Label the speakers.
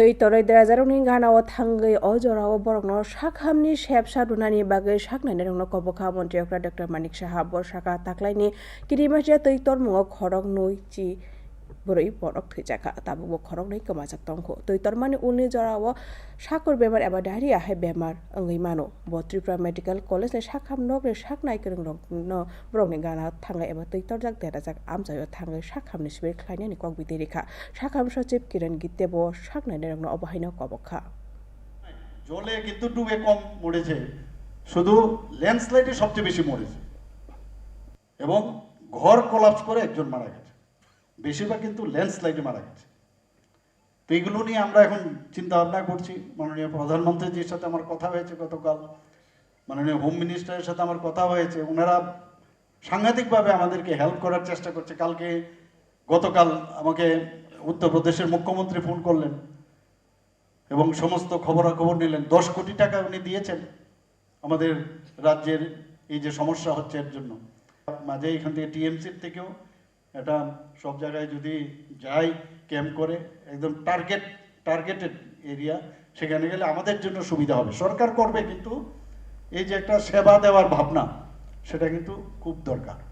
Speaker 1: tui toroi derajarokni ganao thangai o jorao borokno sakhamni sep sadunani bagui saknaini rokno kobokha montriyokra dr manik saha bo saka taklaini kirimasya tui tormungo khorok nui chi boroi borok thwijaka tabukbo khorok nui kwmajak tongkho tui tormani ulni jorao sakur bemar eba diarrhea hai bemar wngui mano bo tripura medical college ni sakham nokni saknai kwrwngrokno borokni gana thangai eba tui torjak derajak amchaio thangai sakhamni sibir khlainani kokbiti rekha সাখাম সচিব কিরণ গিত্তে বো সাকনাইনে রংনো অবহাইন কবক্ষা
Speaker 2: জলে কিন্তু ডুবে কম মরেছে শুধু ল্যান্ডস্লাইডে সবচেয়ে বেশি মরেছে এবং ঘর কলাপস করে একজন মারা গেছে বেশিরভাগ কিন্তু ল্যান্ডস্লাইডে মারা গেছে। তো এইগুলো নিয়ে আমরা এখন চিন্তা ভাবনা করছি। মাননীয় প্রধানমন্ত্রীজির সাথে আমার কথা হয়েছে গতকাল, মাননীয় হোম মিনিস্টারের সাথে আমার কথা হয়েছে, ওনারা সাংঘাতিকভাবে আমাদেরকে হেল্প করার চেষ্টা করছে। কালকে গতকাল আমাকে উত্তরপ্রদেশের মুখ্যমন্ত্রী ফোন করলেন এবং সমস্ত খবরাখবর নিলেন। দশ কোটি টাকা উনি দিয়েছেন আমাদের রাজ্যের এই যে সমস্যা হচ্ছে এর জন্য। মাঝে এখান থেকে টিএমসির থেকেও এটা সব জায়গায় যদি যাই ক্যাম্প করে, একদম টার্গেট টার্গেটেড এরিয়া সেখানে গেলে আমাদের জন্য সুবিধা হবে। সরকার করবে কিন্তু এই যে একটা সেবা দেওয়ার ভাবনা, সেটা কিন্তু খুব দরকার।